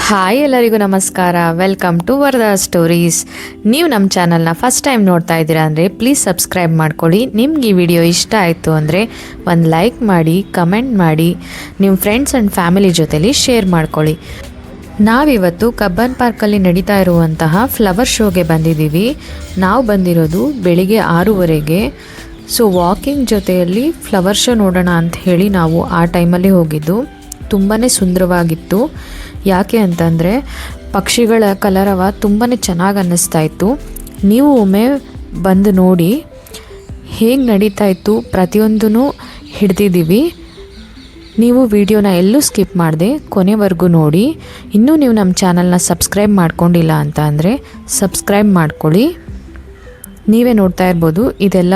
Hi ಎಲ್ಲರಿಗೂ ನಮಸ್ಕಾರ. Welcome to Varada stories ನೀವು ನಮ್ಮ ಚಾನಲ್ನ ಫಸ್ಟ್ ಟೈಮ್ ನೋಡ್ತಾ ಇದ್ದೀರಾ ಅಂದರೆ ಪ್ಲೀಸ್ ಸಬ್ಸ್ಕ್ರೈಬ್ ಮಾಡ್ಕೊಳ್ಳಿ. ನಿಮ್ಗೆ ಈ ವಿಡಿಯೋ ಇಷ್ಟ ಆಯಿತು ಅಂದರೆ ಒಂದು ಲೈಕ್ ಮಾಡಿ ಕಮೆಂಟ್ ಮಾಡಿ ನಿಮ್ಮ ಫ್ರೆಂಡ್ಸ್ ಆ್ಯಂಡ್ ಫ್ಯಾಮಿಲಿ ಜೊತೆಲಿ ಶೇರ್ ಮಾಡ್ಕೊಳ್ಳಿ. ನಾವಿವತ್ತು ಕಬ್ಬನ್ ಪಾರ್ಕಲ್ಲಿ ನಡೀತಾ ಇರುವಂತಹ ಫ್ಲವರ್ ಶೋಗೆ ಬಂದಿದ್ದೀವಿ. ನಾವು ಬಂದಿರೋದು ಬೆಳಿಗ್ಗೆ ಆರೂವರೆಗೆ. ಸೊ ವಾಕಿಂಗ್ ಜೊತೆಯಲ್ಲಿ ಫ್ಲವರ್ ಶೋ ನೋಡೋಣ ಅಂತ ಹೇಳಿ ನಾವು ಆ ಟೈಮಲ್ಲಿ ಹೋಗಿದ್ದು. ತುಂಬಾ ಸುಂದರವಾಗಿತ್ತು. ಯಾಕೆ ಅಂತಂದರೆ ಪಕ್ಷಿಗಳ ಕಲರವ ತುಂಬಾ ಚೆನ್ನಾಗಿ ಅನ್ನಿಸ್ತಾ ಇತ್ತು. ನೀವು ಒಮ್ಮೆ ಬಂದು ನೋಡಿ ಹೇಗೆ ನಡೀತಾ ಇತ್ತು ಪ್ರತಿಯೊಂದೂ ಹಿಡ್ದಿದ್ದೀವಿ. ನೀವು ವಿಡಿಯೋನ ಎಲ್ಲೂ ಸ್ಕಿಪ್ ಮಾಡಿದೆ ಕೊನೆವರೆಗೂ ನೋಡಿ. ಇನ್ನೂ ನೀವು ನಮ್ಮ ಚಾನಲ್ನ ಸಬ್ಸ್ಕ್ರೈಬ್ ಮಾಡ್ಕೊಂಡಿಲ್ಲ ಅಂತ ಅಂದರೆ ಸಬ್ಸ್ಕ್ರೈಬ್ ಮಾಡ್ಕೊಳ್ಳಿ. ನೀವೇ ನೋಡ್ತಾ ಇರ್ಬೋದು. ಇದೆಲ್ಲ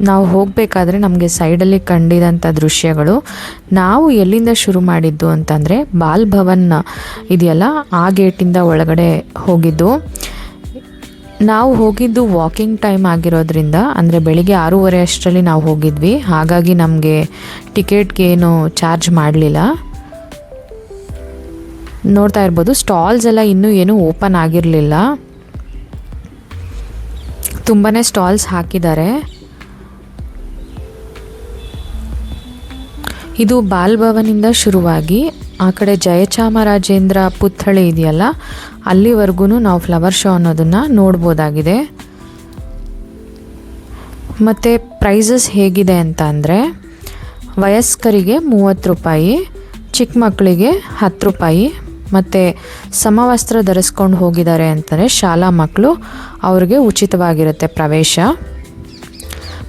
ನಾವು ಹೋಗಬೇಕಾದ್ರೆ ನಮಗೆ ಸೈಡಲ್ಲಿ ಕಂಡಿದಂಥ ದೃಶ್ಯಗಳು. ನಾವು ಎಲ್ಲಿಂದ ಶುರು ಮಾಡಿದ್ದು ಅಂತಂದರೆ ಬಾಲ್ ಭವನ್ ಇದೆಯಲ್ಲ, ಆ ಗೇಟಿಂದ ಒಳಗಡೆ ಹೋಗಿದ್ದು. ನಾವು ಹೋಗಿದ್ದು ವಾಕಿಂಗ್ ಟೈಮ್ ಆಗಿರೋದ್ರಿಂದ, ಅಂದರೆ ಬೆಳಿಗ್ಗೆ ಆರೂವರೆ ಅಷ್ಟರಲ್ಲಿ ನಾವು ಹೋಗಿದ್ವಿ. ಹಾಗಾಗಿ ನಮಗೆ ಟಿಕೆಟ್ಗೆ ಏನು ಚಾರ್ಜ್ ಮಾಡಲಿಲ್ಲ. ನೋಡ್ತಾ ಇರ್ಬೋದು ಸ್ಟಾಲ್ಸ್ ಎಲ್ಲ ಇನ್ನೂ ಏನೂ ಓಪನ್ ಆಗಿರಲಿಲ್ಲ. ತುಂಬಾ ಸ್ಟಾಲ್ಸ್ ಹಾಕಿದ್ದಾರೆ. ಇದು ಬಾಲ್ಭವನಿಂದ ಶುರುವಾಗಿ ಆ ಕಡೆ ಜಯಚಾಮರಾಜೇಂದ್ರ ಪುತ್ಥಳಿ ಇದೆಯಲ್ಲ ಅಲ್ಲಿವರೆಗೂ ನಾವು ಫ್ಲವರ್ ಶೋ ಅನ್ನೋದನ್ನು ನೋಡ್ಬೋದಾಗಿದೆ. ಮತ್ತು ಪ್ರೈಸಸ್ ಹೇಗಿದೆ ಅಂತ ಅಂದರೆ, ವಯಸ್ಕರಿಗೆ ಮೂವತ್ತು ರೂಪಾಯಿ, ಚಿಕ್ಕ ಮಕ್ಕಳಿಗೆ ಹತ್ತು ರೂಪಾಯಿ, ಮತ್ತು ಸಮವಸ್ತ್ರ ಧರಿಸ್ಕೊಂಡು ಹೋಗಿದ್ದಾರೆ ಅಂತಂದರೆ ಶಾಲಾ ಮಕ್ಕಳು ಅವ್ರಿಗೆ ಉಚಿತವಾಗಿರುತ್ತೆ ಪ್ರವೇಶ.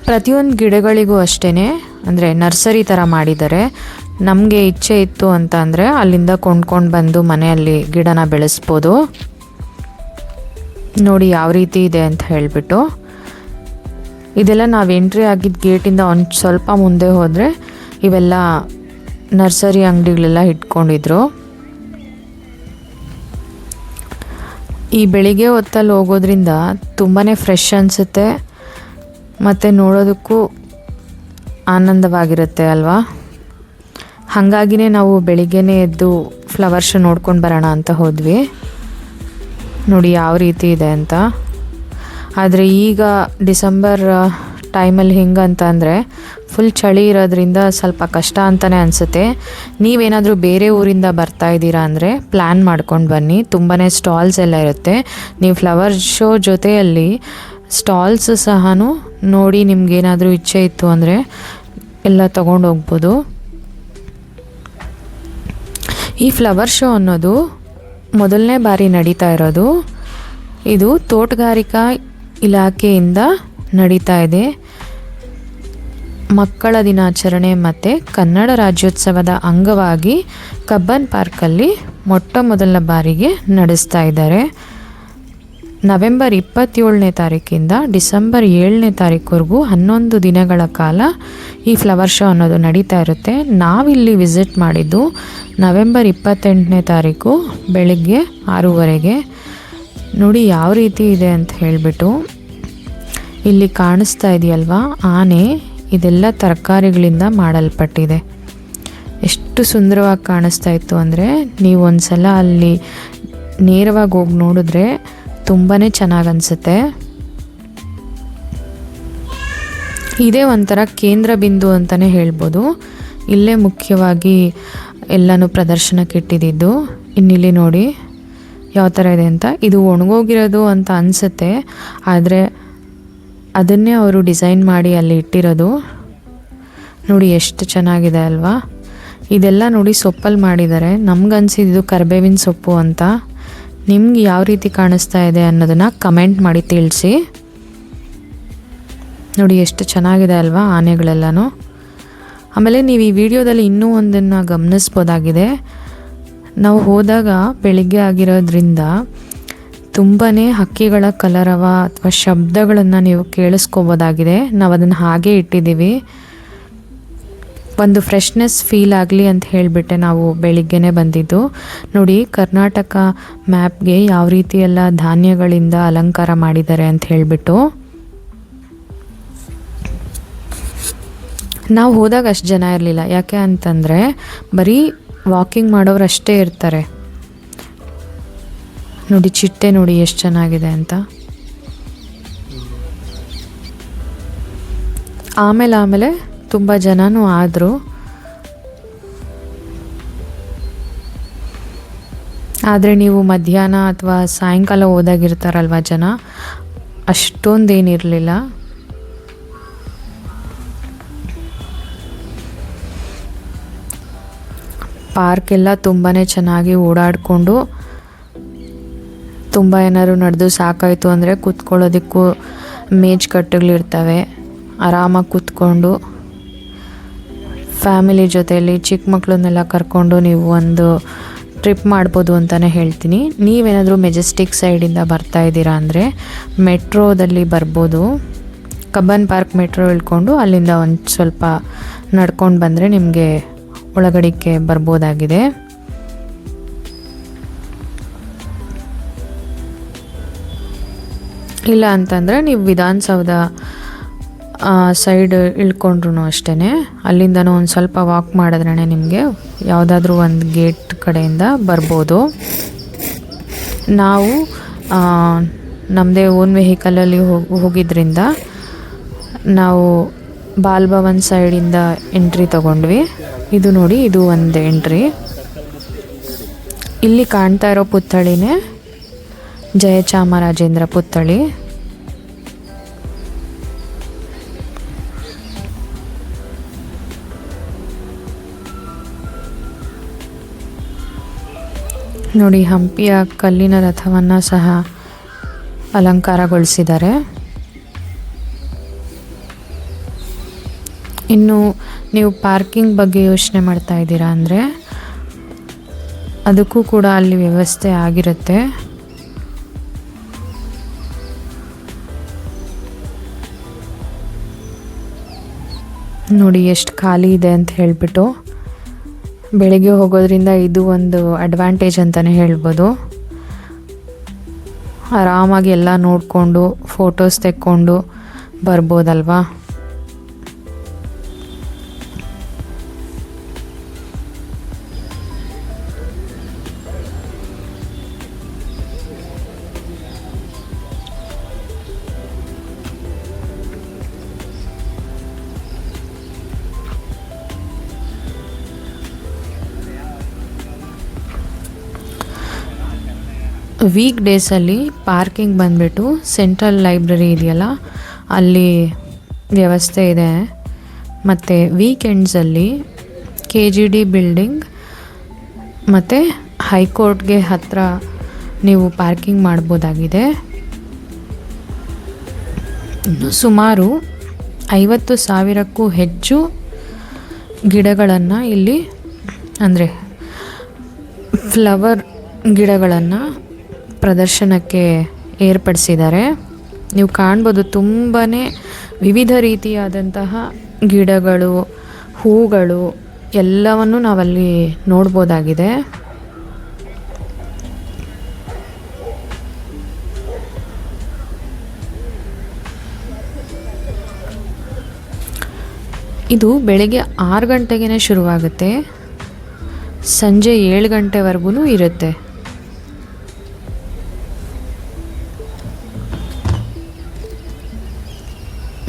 ಪ್ರತಿಯೊಂದು ಗಿಡಗಳಿಗೂ ಅಷ್ಟೇ ಅಂದರೆ ನರ್ಸರಿ ಥರ ಮಾಡಿದ್ದಾರೆ ನಮಗೆ ಇಚ್ಛೆ ಇತ್ತು ಅಂತ ಅಂದರೆ ಅಲ್ಲಿಂದ ಕೊಂಡ್ಕೊಂಡು ಬಂದು ಮನೆಯಲ್ಲಿ ಗಿಡನ ಬೆಳೆಸ್ಬೋದು. ನೋಡಿ ಯಾವ ರೀತಿ ಇದೆ ಅಂತ ಹೇಳಿಬಿಟ್ಟು. ಇದೆಲ್ಲ ನಾವು ಎಂಟ್ರಿ ಆಗಿದ್ದ ಗೇಟಿಂದ ಒಂದು ಸ್ವಲ್ಪ ಮುಂದೆ ಹೋದರೆ ಇವೆಲ್ಲ ನರ್ಸರಿ ಅಂಗಡಿಗಳೆಲ್ಲ ಇಟ್ಕೊಂಡಿದ್ರು. ಈ ಬೆಳಿಗ್ಗೆ ಹೊತ್ತಲ್ಲಿ ಹೋಗೋದ್ರಿಂದ ತುಂಬಾ ಫ್ರೆಶ್ ಅನಿಸುತ್ತೆ. ಮತ್ತು ನೋಡೋದಕ್ಕೂ ಆನಂದವಾಗಿರುತ್ತೆ ಅಲ್ವಾ? ಹಾಗಾಗಿನೇ ನಾವು ಬೆಳಿಗ್ಗೆನೇ ಎದ್ದು ಫ್ಲವರ್ ಶೋ ನೋಡ್ಕೊಂಡು ಬರೋಣ ಅಂತ ಹೋದ್ವಿ. ನೋಡಿ ಯಾವ ರೀತಿ ಇದೆ ಅಂತ. ಆದರೆ ಈಗ ಡಿಸೆಂಬರ್ ಟೈಮಲ್ಲಿ ಹೆಂಗಂತ ಅಂದರೆ ಫುಲ್ ಚಳಿ ಇರೋದ್ರಿಂದ ಸ್ವಲ್ಪ ಕಷ್ಟ ಅಂತಲೇ ಅನಿಸುತ್ತೆ. ನೀವೇನಾದರೂ ಬೇರೆ ಊರಿಂದ ಬರ್ತಾ ಇದ್ದೀರಾ ಅಂದರೆ ಪ್ಲ್ಯಾನ್ ಮಾಡ್ಕೊಂಡು ಬನ್ನಿ. ತುಂಬಾ ಸ್ಟಾಲ್ಸ್ ಎಲ್ಲ ಇರುತ್ತೆ. ನೀವು ಫ್ಲವರ್ ಶೋ ಜೊತೆಯಲ್ಲಿ ಸ್ಟಾಲ್ಸ್ ಸಹ ನೋಡಿ ನಿಮ್ಗೇನಾದರೂ ಇಚ್ಛೆ ಇತ್ತು ಅಂದರೆ ಎಲ್ಲ ತಗೊಂಡು ಹೋಗ್ಬೋದು. ಈ ಫ್ಲವರ್ ಶೋ ಅನ್ನೋದು ಮೊದಲನೇ ಬಾರಿ ನಡೀತಾ ಇರೋದು. ಇದು ತೋಟಗಾರಿಕಾ ಇಲಾಖೆಯಿಂದ ನಡೀತಾ ಇದೆ. ಮಕ್ಕಳ ದಿನಾಚರಣೆ ಮತ್ತು ಕನ್ನಡ ರಾಜ್ಯೋತ್ಸವದ ಅಂಗವಾಗಿ ಕಬ್ಬನ್ ಪಾರ್ಕಲ್ಲಿ ಮೊಟ್ಟ ಮೊದಲ ಬಾರಿಗೆ ನಡೆಸ್ತಾ ಇದ್ದಾರೆ. ನವೆಂಬರ್ ಇಪ್ಪತ್ತೇಳನೇ ತಾರೀಕಿಂದ ಡಿಸೆಂಬರ್ ಏಳನೇ ತಾರೀಕುವರೆಗೂ ಹನ್ನೊಂದು ದಿನಗಳ ಕಾಲ ಈ ಫ್ಲವರ್ ಶೋ ಅನ್ನೋದು ನಡೀತಾ ಇರುತ್ತೆ. ನಾವಿಲ್ಲಿ ವಿಸಿಟ್ ಮಾಡಿದ್ದು ನವೆಂಬರ್ ಇಪ್ಪತ್ತೆಂಟನೇ ತಾರೀಕು ಬೆಳಗ್ಗೆ ಆರೂವರೆಗೆ. ನೋಡಿ ಯಾವ ರೀತಿ ಇದೆ ಅಂತ ಹೇಳಿಬಿಟ್ಟು ಇಲ್ಲಿ ಕಾಣಿಸ್ತಾ ಇದೆಯಲ್ವಾ? ಆನೆ ಇದೆಲ್ಲ ತರಕಾರಿಗಳಿಂದ ಮಾಡಲ್ಪಟ್ಟಿದೆ. ಎಷ್ಟು ಸುಂದರವಾಗಿ ಕಾಣಿಸ್ತಾ ಇತ್ತು ಅಂದರೆ ನೀವು ಒಂದು ಸಲ ಅಲ್ಲಿ ನೇರವಾಗಿ ಹೋಗಿ ನೋಡಿದ್ರೆ ತುಂಬಾ ಚೆನ್ನಾಗಿ ಅನಿಸುತ್ತೆ. ಇದೇ ಒಂಥರ ಕೇಂದ್ರ ಬಿಂದು ಅಂತಲೇ ಹೇಳ್ಬೋದು. ಇಲ್ಲೇ ಮುಖ್ಯವಾಗಿ ಎಲ್ಲನೂ ಪ್ರದರ್ಶನಕ್ಕೆ ಇಟ್ಟಿದ್ದು ಇನ್ನಿಲ್ಲಿ ನೋಡಿ ಯಾವ ಥರ ಇದೆ ಅಂತ. ಇದು ಒಣಗೋಗಿರೋದು ಅಂತ ಅನಿಸುತ್ತೆ. ಆದರೆ ಅದನ್ನೇ ಅವರು ಡಿಸೈನ್ ಮಾಡಿ ಅಲ್ಲಿ ಇಟ್ಟಿರೋದು. ನೋಡಿ ಎಷ್ಟು ಚೆನ್ನಾಗಿದೆ ಅಲ್ವಾ. ಇದೆಲ್ಲ ನೋಡಿ ಸೊಪ್ಪಲ್ಲಿ ಮಾಡಿದ್ದಾರೆ. ನಮ್ಗನ್ಸಿದ್ದು ಕರಿಬೇವಿನ ಸೊಪ್ಪು ಅಂತ. ನಿಮ್ಗೆ ಯಾವ ರೀತಿ ಕಾಣಿಸ್ತಾ ಇದೆ ಅನ್ನೋದನ್ನು ಕಮೆಂಟ್ ಮಾಡಿ ತಿಳಿಸಿ. ನೋಡಿ, ಎಷ್ಟು ಚೆನ್ನಾಗಿದೆ ಅಲ್ವಾ ಆನೆಗಳೆಲ್ಲನೂ. ಆಮೇಲೆ ನೀವು ಈ ವಿಡಿಯೋದಲ್ಲಿ ಇನ್ನೂ ಒಂದನ್ನು ಗಮನಿಸ್ಬೋದಾಗಿದೆ. ನಾವು ಹೋದಾಗ ಬೆಳಿಗ್ಗೆ ಆಗಿರೋದ್ರಿಂದ ತುಂಬಾ ಹಕ್ಕಿಗಳ ಕಲರವ ಅಥವಾ ಶಬ್ದಗಳನ್ನು ನೀವು ಕೇಳಿಸ್ಕೋಬೋದಾಗಿದೆ. ನಾವು ಅದನ್ನು ಹಾಗೆ ಇಟ್ಟಿದ್ದೀವಿ. ಒಂದು ಫ್ರೆಶ್ನೆಸ್ ಫೀಲ್ ಆಗಲಿ ಅಂತ ಹೇಳಿಬಿಟ್ಟೆ ನಾವು ಬೆಳಿಗ್ಗೆನೇ ಬಂದಿದ್ದು. ನೋಡಿ, ಕರ್ನಾಟಕ ಮ್ಯಾಪ್ಗೆ ಯಾವ ರೀತಿ ಎಲ್ಲ ಧಾನ್ಯಗಳಿಂದ ಅಲಂಕಾರ ಮಾಡಿದ್ದಾರೆ ಅಂತ ಹೇಳಿಬಿಟ್ಟು. ನಾವು ಹೋದಾಗ ಅಷ್ಟು ಜನ ಇರಲಿಲ್ಲ. ಯಾಕೆ ಅಂತಂದರೆ, ಬರೀ ವಾಕಿಂಗ್ ಮಾಡೋರು ಅಷ್ಟೇ ಇರ್ತಾರೆ. ನೋಡಿ, ಚಿಟ್ಟೆ ನೋಡಿ ಎಷ್ಟು ಚೆನ್ನಾಗಿದೆ ಅಂತ. ಆಮೇಲೆ ಆಮೇಲೆ ತುಂಬ ಜನನೂ ಆದರು. ಆದರೆ ನೀವು ಮಧ್ಯಾಹ್ನ ಅಥವಾ ಸಾಯಂಕಾಲ ಹೋದಾಗಿರ್ತಾರಲ್ವ ಜನ? ಅಷ್ಟೊಂದೇನಿರಲಿಲ್ಲ. ಪಾರ್ಕ್ ಎಲ್ಲ ತುಂಬಾ ಚೆನ್ನಾಗಿ ಓಡಾಡಿಕೊಂಡು ತುಂಬ ಏನಾದ್ರು ನಡೆದು ಸಾಕಾಯಿತು ಅಂದರೆ ಕೂತ್ಕೊಳ್ಳೋದಕ್ಕೂ ಮೇಜ್ ಕಟ್ಟುಗಳಿರ್ತವೆ. ಆರಾಮಾಗಿ ಕೂತ್ಕೊಂಡು ಫ್ಯಾಮಿಲಿ ಜೊತೆಯಲ್ಲಿ ಚಿಕ್ಕ ಮಕ್ಕಳನ್ನೆಲ್ಲ ಕರ್ಕೊಂಡು ನೀವು ಒಂದು ಟ್ರಿಪ್ ಮಾಡ್ಬೋದು ಅಂತಲೇ ಹೇಳ್ತೀನಿ. ನೀವೇನಾದರೂ ಮೆಜೆಸ್ಟಿಕ್ ಸೈಡಿಂದ ಬರ್ತಾ ಇದ್ದೀರಾ ಅಂದರೆ ಮೆಟ್ರೋದಲ್ಲಿ ಬರ್ಬೋದು. ಕಬ್ಬನ್ ಪಾರ್ಕ್ ಮೆಟ್ರೋ ಇಳ್ಕೊಂಡು ಅಲ್ಲಿಂದ ಒಂದು ಸ್ವಲ್ಪ ನಡ್ಕೊಂಡು ಬಂದರೆ ನಿಮಗೆ ಒಳಗಡಿಕೆ ಬರ್ಬೋದಾಗಿದೆ. ಇಲ್ಲ ಅಂತಂದರೆ ನೀವು ವಿಧಾನಸೌಧ ಸೈಡ್ ಇಳ್ಕೊಂಡ್ರು ಅಷ್ಟೇ ಅಲ್ಲಿಂದನೂ ಒಂದು ಸ್ವಲ್ಪ ವಾಕ್ ಮಾಡಿದ್ರೇ ನಿಮಗೆ ಯಾವುದಾದ್ರೂ ಒಂದು ಗೇಟ್ ಕಡೆಯಿಂದ ಬರ್ಬೋದು. ನಾವು ನಮ್ಮದೇ ಓನ್ ವೆಹಿಕಲಲ್ಲಿ ಹೋಗಿ ಹೋಗಿದ್ದರಿಂದ ನಾವು ಬಾಲ್ಭವನ್ ಸೈಡಿಂದ ಎಂಟ್ರಿ ತಗೊಂಡ್ವಿ. ಇದು ನೋಡಿ, ಇದು ಒಂದು ಎಂಟ್ರಿ ಇಲ್ಲಿ ಕಾಣ್ತಾ ಇರೋ ಪುತ್ಥಳಿನೇ ಜಯಚಾಮರಾಜೇಂದ್ರ ಪುತ್ಥಳಿ. ನೋಡಿ, ಹಂಪಿಯ ಕಲ್ಲಿನ ರಥವನ್ನು ಸಹ ಅಲಂಕಾರಗೊಳಿಸಿದ್ದಾರೆ. ಇನ್ನು ನೀವು ಪಾರ್ಕಿಂಗ್ ಬಗ್ಗೆ ಯೋಚನೆ ಮಾಡ್ತಾ ಇದ್ದೀರಾ ಅಂದರೆ, ಅದಕ್ಕೂ ಕೂಡ ಅಲ್ಲಿ ವ್ಯವಸ್ಥೆ ಆಗಿರುತ್ತೆ. ನೋಡಿ, ಎಷ್ಟು ಖಾಲಿ ಇದೆ ಅಂತ ಹೇಳಿಬಿಟ್ಟು. ಬೆಳಿಗ್ಗೆ ಹೋಗೋದ್ರಿಂದ ಇದು ಒಂದು ಅಡ್ವಾಂಟೇಜ್ ಅಂತಲೇ ಹೇಳ್ಬೋದು. ಆರಾಮಾಗಿ ಎಲ್ಲ ನೋಡಿಕೊಂಡು ಫೋಟೋಸ್ ತೆಕ್ಕೊಂಡು ಬರ್ಬೋದಲ್ವಾ? ವೀಕ್ ಡೇಸಲ್ಲಿ ಪಾರ್ಕಿಂಗ್ ಬಂದುಬಿಟ್ಟು ಸೆಂಟ್ರಲ್ ಲೈಬ್ರರಿ ಇದೆಯಲ್ಲ, ಅಲ್ಲಿ ವ್ಯವಸ್ಥೆ ಇದೆ. ಮತ್ತು ವೀಕೆಂಡ್ಸಲ್ಲಿ ಕೆ ಜಿ ಡಿ ಬಿಲ್ಡಿಂಗ್ ಮತ್ತು ಹೈಕೋರ್ಟ್ಗೆ ಹತ್ತಿರ ನೀವು ಪಾರ್ಕಿಂಗ್ ಮಾಡ್ಬೋದಾಗಿದೆ. ಸುಮಾರು ಐವತ್ತು ಸಾವಿರಕ್ಕೂ ಹೆಚ್ಚು ಗಿಡಗಳನ್ನು ಇಲ್ಲಿ ಅಂದರೆ ಫ್ಲವರ್ ಗಿಡಗಳನ್ನು ಪ್ರದರ್ಶನಕ್ಕೆ ಏರ್ಪಡಿಸಿದ್ದಾರೆ. ನೀವು ಕಾಣ್ಬೋದು ತುಂಬಾ ವಿವಿಧ ರೀತಿಯಾದಂತಹ ಗಿಡಗಳು, ಹೂಗಳು ಎಲ್ಲವನ್ನು ನಾವಲ್ಲಿ ನೋಡ್ಬೋದಾಗಿದೆ. ಇದು ಬೆಳಗ್ಗೆ ಆರು ಗಂಟೆಗೆ ಶುರುವಾಗುತ್ತೆ. ಸಂಜೆ ಏಳು ಗಂಟೆವರೆಗೂ ಇರುತ್ತೆ.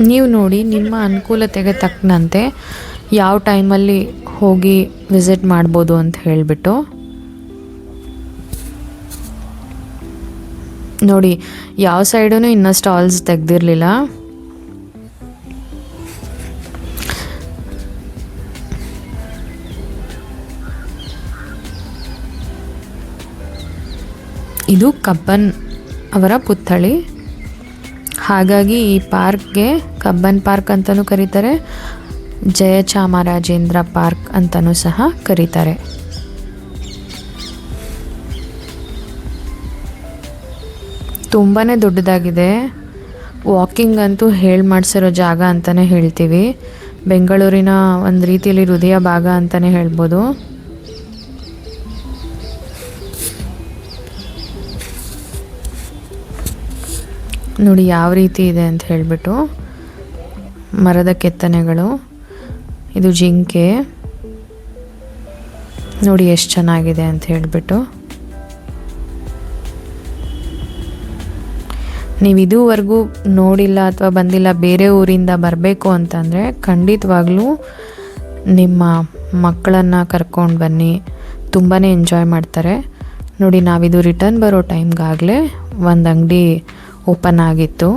ನೀವು ನೋಡಿ ನಿಮ್ಮ ಅನುಕೂಲತೆಗೆ ತಕ್ಕನಂತೆ ಯಾವ ಟೈಮಲ್ಲಿ ಹೋಗಿ ವಿಸಿಟ್ ಮಾಡ್ಬೋದು ಅಂತ ಹೇಳಿಬಿಟ್ಟು. ನೋಡಿ, ಯಾವ ಸೈಡೂ ಇನ್ನೂ ಸ್ಟಾಲ್ಸ್ ತೆಗೆದಿರಲಿಲ್ಲ. ಇದು ಕಬ್ಬನ್ ಅವರ ಪುತ್ಥಳಿ. ಹಾಗಾಗಿ ಈ ಪಾರ್ಕ್ಗೆ ಕಬ್ಬನ್ ಪಾರ್ಕ್ ಅಂತಲೂ ಕರೀತಾರೆ ಜಯಚಾಮರಾಜೇಂದ್ರ ಪಾರ್ಕ್ ಅಂತಲೂ ಸಹ ಕರೀತಾರೆ. ತುಂಬಾ ದೊಡ್ಡದಾಗಿದೆ. ವಾಕಿಂಗ್ ಅಂತೂ ಹೇಳಿ ಮಾಡಿಸಿರೋ ಜಾಗ ಅಂತಲೇ ಹೇಳ್ತೀವಿ. ಬೆಂಗಳೂರಿನ ಒಂದು ರೀತಿಯಲ್ಲಿ ಹೃದಯ ಭಾಗ ಅಂತಲೇ ಹೇಳ್ಬೋದು. ನೋಡಿ ಯಾವ ರೀತಿ ಇದೆ ಅಂತ ಹೇಳಿಬಿಟ್ಟು ಮರದ ಕೆತ್ತನೆಗಳು, ಇದು ಜಿಂಕೆ. ನೋಡಿ ಎಷ್ಟು ಚೆನ್ನಾಗಿದೆ ಅಂತ ಹೇಳಿಬಿಟ್ಟು. ನೀವು ಇದುವರೆಗೂ ನೋಡಿಲ್ಲ ಅಥವಾ ಬಂದಿಲ್ಲ ಬೇರೆ ಊರಿಂದ ಬರಬೇಕು ಅಂತಂದರೆ ಖಂಡಿತವಾಗ್ಲೂ ನಿಮ್ಮ ಮಕ್ಕಳನ್ನು ಕರ್ಕೊಂಡು ಬನ್ನಿ. ತುಂಬಾ ಎಂಜಾಯ್ ಮಾಡ್ತಾರೆ. ನೋಡಿ ನಾವಿದು ರಿಟರ್ನ್ ಬರೋ ಟೈಮ್ಗಾಗಲೇ ಒಂದು ಅಂಗಡಿ ಓಪನ್ ಆಗಿತ್ತು.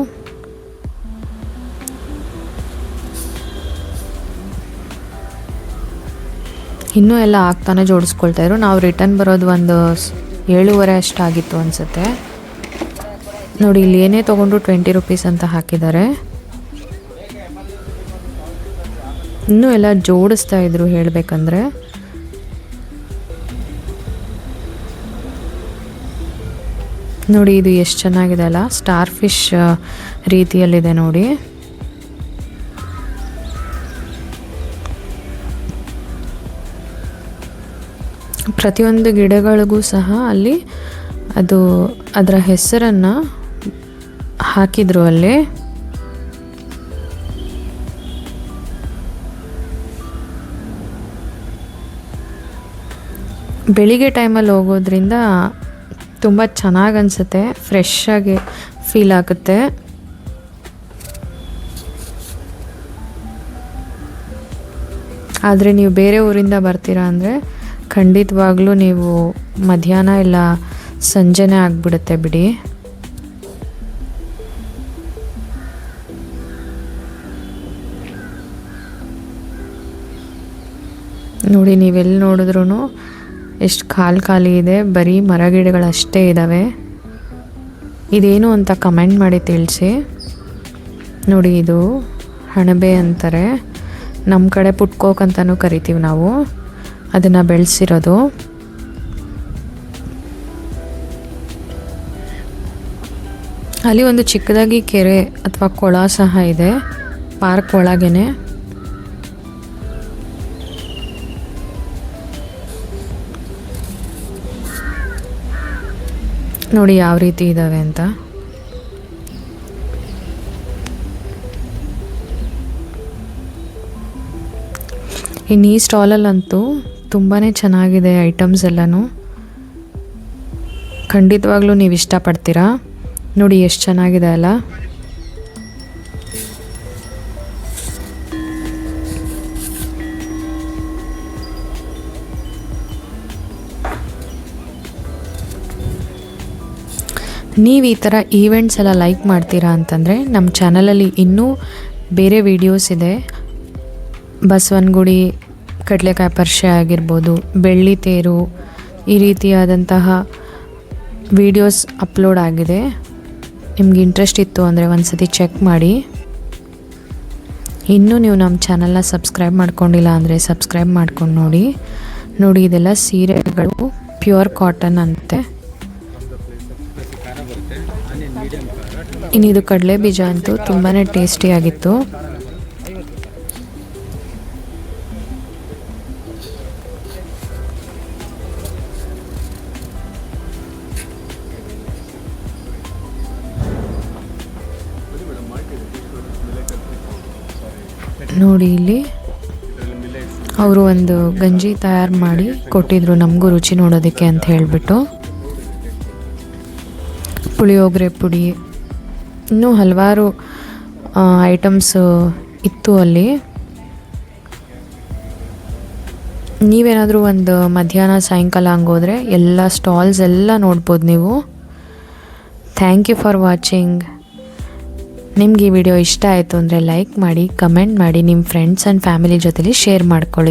ಇನ್ನೂ ಎಲ್ಲ ಆಗ್ತಾನೆ ಜೋಡಿಸ್ಕೊಳ್ತಾ ಇದ್ರು. ನಾವು ರಿಟರ್ನ್ ಬರೋದು ಒಂದು ಏಳುವರೆ ಅಷ್ಟಾಗಿತ್ತು ಅನಿಸುತ್ತೆ. ನೋಡಿ, ಇಲ್ಲಿ ಏನೇ ತಗೊಂಡ್ರು ಟ್ವೆಂಟಿ ರುಪೀಸ್ ಅಂತ ಹಾಕಿದ್ದಾರೆ. ಇನ್ನೂ ಎಲ್ಲ ಜೋಡಿಸ್ತಾ ಇದ್ರು ಹೇಳಬೇಕಂದ್ರೆ. ನೋಡಿ, ಇದು ಎಷ್ಟು ಚೆನ್ನಾಗಿದೆ ಅಲ್ಲ? ಸ್ಟಾರ್ ಫಿಶ್ ರೀತಿಯಲ್ಲಿದೆ ನೋಡಿ. ಪ್ರತಿಯೊಂದು ಗಿಡಗಳಿಗೂ ಸಹ ಅಲ್ಲಿ ಅದು ಅದರ ಹೆಸರನ್ನು ಹಾಕಿದ್ರು ಅಲ್ಲಿ. ಬೆಳಿಗ್ಗೆ ಟೈಮಲ್ಲಿ ಹೋಗೋದ್ರಿಂದ ತುಂಬ ಚೆನ್ನಾಗಿ ಅನಿಸುತ್ತೆ. ಫ್ರೆಶ್ ಆಗಿ ಫೀಲ್ ಆಗುತ್ತೆ. ಆದರೆ ನೀವು ಬೇರೆ ಊರಿಂದ ಬರ್ತೀರಾ ಅಂದರೆ ಖಂಡಿತವಾಗ್ಲೂ ನೀವು ಮಧ್ಯಾಹ್ನ ಇಲ್ಲ ಸಂಜೆನೇ ಆಗಿಬಿಡುತ್ತೆ ಬಿಡಿ. ನೋಡಿ ನೀವೆಲ್ಲಿ ನೋಡಿದ್ರೂ ಎಷ್ಟು ಖಾಲಿ ಖಾಲಿ ಇದೆ, ಬರೀ ಮರಗಿಡಗಳಷ್ಟೇ ಇದ್ದಾವೆ ಇದೇನು ಅಂತ ಕಮೆಂಟ್ ಮಾಡಿ ತಿಳಿಸಿ. ನೋಡಿ, ಇದು ಹಣಬೆ ಅಂತಾರೆ. ನಮ್ಮ ಕಡೆ ಪುಟ್ಕೋಕ್ ಅಂತಲೂ ಕರಿತೀವಿ ನಾವು. ಅದನ್ನು ಬೆಳೆಸಿರೋದು. ಅಲ್ಲಿ ಒಂದು ಚಿಕ್ಕದಾಗಿ ಕೆರೆ ಅಥವಾ ಕೊಳ ಸಹ ಇದೆ, ಪಾರ್ಕ್ ಒಳಗೇನೆ. ನೋಡಿ ಯಾವ ರೀತಿ ಇದ್ದಾವೆ ಅಂತ. ಇನ್ನು ಈ ಸ್ಟಾಲಲ್ಲಂತೂ ತುಂಬಾ ಚೆನ್ನಾಗಿದೆ ಐಟಮ್ಸ್ ಎಲ್ಲನೂ. ಖಂಡಿತವಾಗ್ಲೂ ನೀವು ಇಷ್ಟಪಡ್ತೀರಾ? ನೋಡಿ ಎಷ್ಟು ಚೆನ್ನಾಗಿದೆ ಅಲ್ಲ. ನೀವು ಈ ಥರ ಈವೆಂಟ್ಸ್ ಎಲ್ಲ ಲೈಕ್ ಮಾಡ್ತೀರಾ ಅಂತಂದರೆ ನಮ್ಮ ಚಾನಲಲ್ಲಿ ಇನ್ನೂ ಬೇರೆ ವೀಡಿಯೋಸ್ ಇದೆ. ಬಸವನಗುಡಿ, ಕಡಲೆಕಾಯಿ ಪರ್ಷೆ ಆಗಿರ್ಬೋದು, ಬೆಳ್ಳಿ ತೇರು ಈ ರೀತಿಯಾದಂತಹ ವೀಡಿಯೋಸ್ ಅಪ್ಲೋಡ್ ಆಗಿದೆ. ನಿಮ್ಗೆ ಇಂಟ್ರೆಸ್ಟ್ ಇತ್ತು ಅಂದರೆ ಒಂದು ಸತಿ ಚೆಕ್ ಮಾಡಿ. ಇನ್ನೂ ನೀವು ನಮ್ಮ ಚಾನಲ್ನ ಸಬ್ಸ್ಕ್ರೈಬ್ ಮಾಡ್ಕೊಂಡಿಲ್ಲ ಅಂದರೆ ಸಬ್ಸ್ಕ್ರೈಬ್ ಮಾಡ್ಕೊಂಡು ನೋಡಿ. ನೋಡಿ, ಇದೆಲ್ಲ ಸೀರೆಗಳು ಪ್ಯೂರ್ ಕಾಟನ್ ಅಂತೆ. ಇನ್ನು ಇದು ಕಡಲೆ ಬೀಜ ಅಂತೂ ತುಂಬಾ ಟೇಸ್ಟಿಯಾಗಿತ್ತು. ನೋಡಿ ಇಲ್ಲಿ ಅವರು ಒಂದು ಗಂಜಿ ತಯಾರು ಮಾಡಿ ಕೊಟ್ಟಿದ್ರು ನಮಗೂ ರುಚಿ ನೋಡೋದಕ್ಕೆ ಅಂತ ಹೇಳಿಬಿಟ್ಟು. ಪುಳಿಯೋಗರೆ ಪುಡಿ. ಇನ್ನೂ ಹಲವಾರು ಐಟಮ್ಸ್ ಇತ್ತು ಅಲ್ಲಿ. ನೀವೇನಾದರೂ ಒಂದು ಮಧ್ಯಾಹ್ನ, ಸಾಯಂಕಾಲ ಹಂಗೋದ್ರೆ ಎಲ್ಲ ಸ್ಟಾಲ್ಸ್ ಎಲ್ಲ ನೋಡ್ಬೋದು ನೀವು. ಥ್ಯಾಂಕ್ ಯು ಫಾರ್ ವಾಚಿಂಗ್ ನಿಮ್ಗೆ ಈ ವಿಡಿಯೋ ಇಷ್ಟ ಆಯಿತು ಅಂದರೆ ಲೈಕ್ ಮಾಡಿ ಕಮೆಂಟ್ ಮಾಡಿ ನಿಮ್ಮ ಫ್ರೆಂಡ್ಸ್ ಆ್ಯಂಡ್ ಫ್ಯಾಮಿಲಿ ಜೊತೆಲಿ ಶೇರ್ ಮಾಡ್ಕೊಳ್ಳಿ.